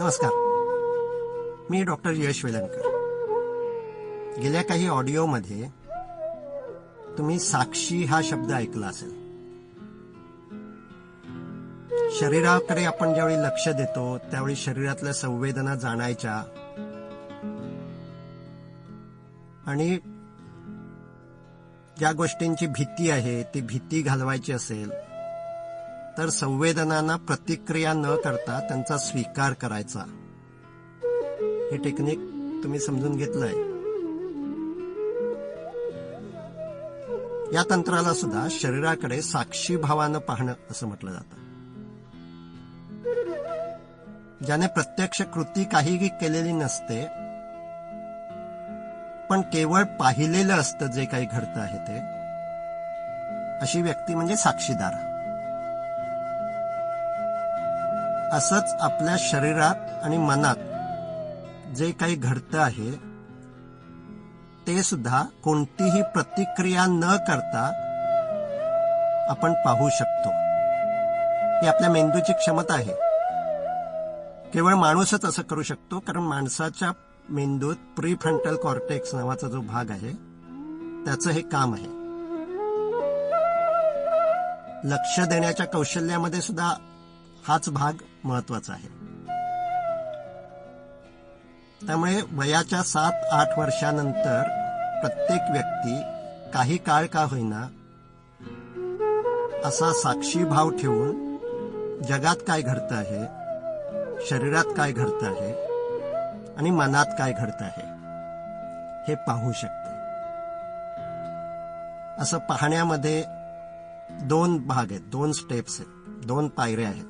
नमस्कार. मी डॉक्टर यश वेलणकर. गेल्या काही ऑडिओमध्ये तुम्ही साक्षी हा शब्द ऐकला असेल. शरीराकडे आपण ज्यावेळी लक्ष देतो त्यावेळी शरीरातल्या संवेदना जाणायच्या. आणि ज्या गोष्टींची भीती आहे ती भीती घालवायची असेल तर संवेदनांना प्रतिक्रिया न करता त्यांचा स्वीकार करायचा. हे टेक्निक तुम्ही समजून घेतलंय. या तंत्राला सुद्धा शरीराकडे साक्षी भावानं पाहणं असं म्हटलं जातं. ज्याने प्रत्यक्ष कृती काहीही केलेली नसते पण केवळ पाहिलेलं असतं जे काही घडतं आहे ते अशी व्यक्ती म्हणजे साक्षीदार. असंच आपल्या शरीरात आणि मनात जे काही घडतं आहे ते सुद्धा कोणतीही प्रतिक्रिया न करता आपण पाहू शकतो. ही आपल्या मेंदूची क्षमता आहे. केवळ माणूसच असं करू शकतो कारण माणसाच्या मेंदूत प्रीफ्रंटल कॉर्टेक्स नावाचा जो भाग आहे त्याचं हे काम आहे. लक्ष देण्याच्या कौशल्यामध्ये सुद्धा हाच भाग महत्त्वाचा आहे. त्यामुळे वयाच्या सात आठ वर्षानंतर प्रत्येक व्यक्ती काही काळ का होईना असा साक्षी भाव ठेवून जगात काय घडतं आहे शरीरात काय घडतं आहे आणि मनात काय घडतं आहे हे पाहू शकते. असं पाहण्यामध्ये दोन भाग आहेत दोन स्टेप्स आहेत दोन पायऱ्या आहेत.